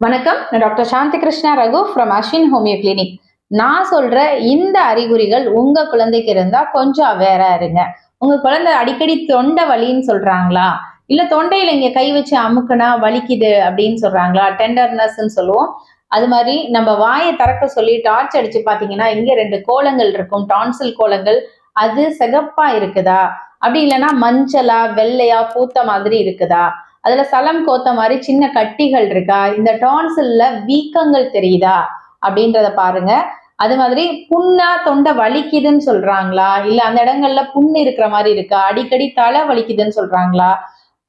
வணக்கம். நான் doctor Shanthi Krishna Raghu from Ashwin homeo clinic நான் சொல்ற இந்த அறிகுறிகள் உங்க குழந்தைக்கு இருந்தா கொஞ்சம் அவேரா இருங்க. உங்க குழந்தை அடிக்கடி தொண்டை வலின்னு சொல்றாங்களா? இல்ல தொண்டையில இங்க கை வச்சு அமுக்குனா வலிக்குது அப்படின்னு சொல்றாங்களா? டெண்டர்னஸ்ன்னு சொல்லுவோம். அது மாதிரி நம்ம வாயை திறக்க சொல்லி டார்ச் அடிச்சு பாத்தீங்கன்னா இங்க ரெண்டு கோலங்கள் இருக்கும். டான்சில் கோலங்கள். அது சிகப்பா இருக்குதா? அப்படி இல்லைன்னா மஞ்சளா வெள்ளையா பூத்த மாதிரி இருக்குதா? அதுல சலம் கோத்த மாதிரி சின்ன கட்டிகள் இருக்கா? இந்த டான்சில்ல வீக்கங்கள் தெரியுதா? அப்படின்றத பாருங்க. அது மாதிரி புண்ணா தொண்டை வலிக்குதுன்னு சொல்றாங்களா? இல்ல அந்த இடங்கள்ல புண்ணு இருக்கிற மாதிரி இருக்கா? அடிக்கடி தலை வலிக்குதுன்னு சொல்றாங்களா?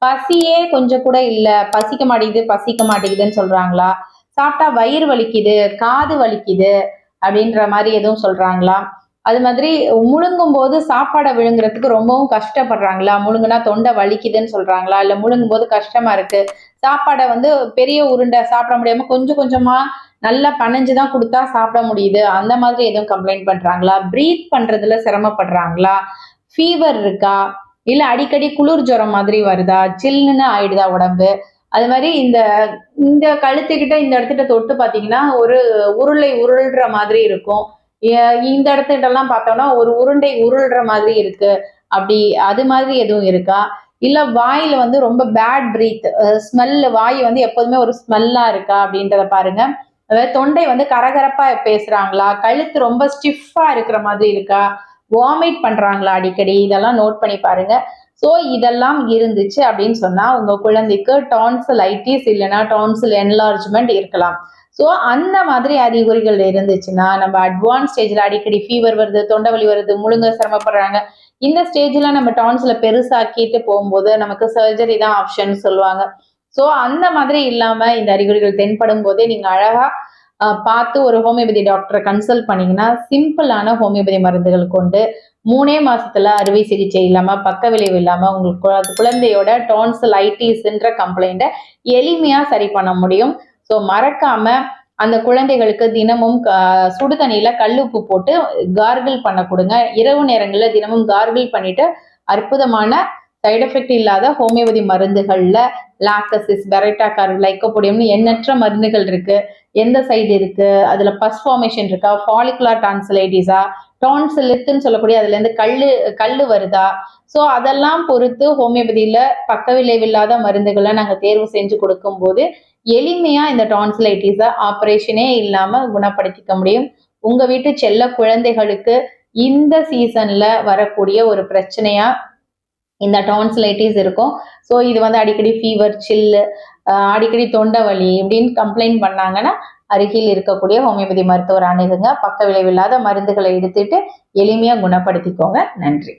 பசியே கொஞ்சம் கூட இல்ல. பசிக்க மாட்டேங்குது பசிக்க மாட்டேங்குதுன்னு சொல்றாங்களா? சாப்பிட்டா வயிறு வலிக்குது காது வலிக்குது அப்படின்ற மாதிரி எதுவும் சொல்றாங்களா? அது மாதிரி முழுங்கும் போது சாப்பாடை விழுங்குறதுக்கு ரொம்பவும் கஷ்டப்படுறாங்களா? முழுங்குனா தொண்டை வலிக்குதுன்னு சொல்றாங்களா? இல்ல முழுங்கும் போது கஷ்டமா இருக்கு. சாப்பாடை வந்து பெரிய உருண்டை சாப்பிட முடியாம கொஞ்சம் கொஞ்சமா நல்லா பனைஞ்சு தான் கொடுத்தா சாப்பிட முடியுது. அந்த மாதிரி எதுவும் கம்ப்ளைண்ட் பண்றாங்களா? ப்ரீத் பண்றதுல சிரமப்படுறாங்களா? ஃபீவர் இருக்கா? இல்ல அடிக்கடி குளிர் ஜுரம் மாதிரி வருதா? சில்லுன்னு ஆயிடுதா உடம்பு? அது மாதிரி இந்த இந்த கழுத்துக்கிட்ட இந்த இடத்துக்கிட்ட தொட்டு பார்த்தீங்கன்னா ஒரு உருளை உருள்ற மாதிரி இருக்கும். இந்த இடத்துக்கிட்டலாம் பார்த்தோம்னா ஒரு உருண்டை உருள்ற மாதிரி இருக்கு. அப்படி அது மாதிரி எதுவும் இருக்கா? இல்ல வாயில வந்து ரொம்ப பேட் பிரீத் ஸ்மெல் வாய் வந்து எப்போதுமே ஒரு ஸ்மெல்லா இருக்கா அப்படின்றத பாருங்க. அதாவது தொண்டை வந்து கரகரப்பா பேசுறாங்களா? கழுத்து ரொம்ப ஸ்டிஃபா இருக்கிற மாதிரி இருக்கா? வாமிட் பண்றாங்களா அடிக்கடி? இதெல்லாம் நோட் பண்ணி பாருங்க. ஸோ இதெல்லாம் இருந்துச்சு அப்படின்னு சொன்னா உங்க குழந்தைக்கு டான்சிலைட்டிஸ் இல்லைன்னா டான்சில் என்லார்ஜ்மெண்ட் இருக்கலாம். ஸோ அந்த மாதிரி அறிகுறிகள் இருந்துச்சுன்னா நம்ம அட்வான்ஸ் ஸ்டேஜில் அடிக்கடி ஃபீவர் வருது தொண்டை வலி வருது முழுங்க சிரமப்படுறாங்க. இந்த ஸ்டேஜில் நம்ம டான்ஸில் பெருசாக்கிட்டு போகும்போது நமக்கு சர்ஜரி தான் ஆப்ஷன் சொல்லுவாங்க. ஸோ அந்த மாதிரி இல்லாமல் இந்த அறிகுறிகள் தென்படும் போதே நீங்கள் அழகாக பார்த்து ஒரு ஹோமியோபதி டாக்டரை கன்சல்ட் பண்ணிங்கன்னா சிம்பிளான ஹோமியோபதி மருந்துகள் கொண்டு மூணே மாசத்துல அறுவை சிகிச்சை இல்லாம பக்க விளைவு இல்லாம உங்களுக்கு குழ- குழந்தையோட டான்சிலைட்டிஸ்ன்ற கம்ப்ளைண்ட்டை எளிமையா சரி பண்ண முடியும். ஸோ மறக்காம அந்த குழந்தைகளுக்கு தினமும் சுடு தண்ணியில கல்லுப்பு போட்டு கார்கிள் பண்ண கொடுங்க. இரவு நேரங்களில் தினமும் கார்கிள் பண்ணிட்டு அற்புதமான சைடு எஃபெக்ட் இல்லாத ஹோமியோபதி மருந்துகள்ல லாக்கசிஸ் பெரைட்டா கார் லைக்கோபோடியம்னு எண்ணற்ற மருந்துகள் இருக்கு. எந்த சைடு இருக்கு? அதுல பஸ் ஃபார்மேஷன் இருக்கா? ஃபாலிகுலர் டான்சலைட்டிஸா டான்சிலித்துன்னு சொல்லக்கூடிய அதுல இருந்து கல் வருதா? ஸோ அதெல்லாம் பொறுத்து ஹோமியோபதியில பக்க விளைவில்லாத மருந்துகளை நாங்கள் தேர்வு செஞ்சு கொடுக்கும்போது எளிமையா இந்த டான்சிலைட்டிஸை ஆப்ரேஷனே இல்லாம குணப்படுத்திக்க முடியும். உங்க வீட்டு செல்ல குழந்தைகளுக்கு இந்த சீசன்ல வரக்கூடிய ஒரு பிரச்சனையா இந்த டான்சிலைட்டிஸ் இருக்கும். ஸோ இது வந்து அடிக்கடி ஃபீவர் சில்லு அடிக்கடி தொண்டை வலி இப்படின்னு கம்ப்ளைண்ட் பண்ணாங்கன்னா அருகில் இருக்கக்கூடிய ஹோமியோபதி மருத்துவர் அணுகுங்க பக்க விளைவில்லாத மருந்துகளை எடுத்துட்டு எளிமையா குணப்படுத்திக்கோங்க. நன்றி.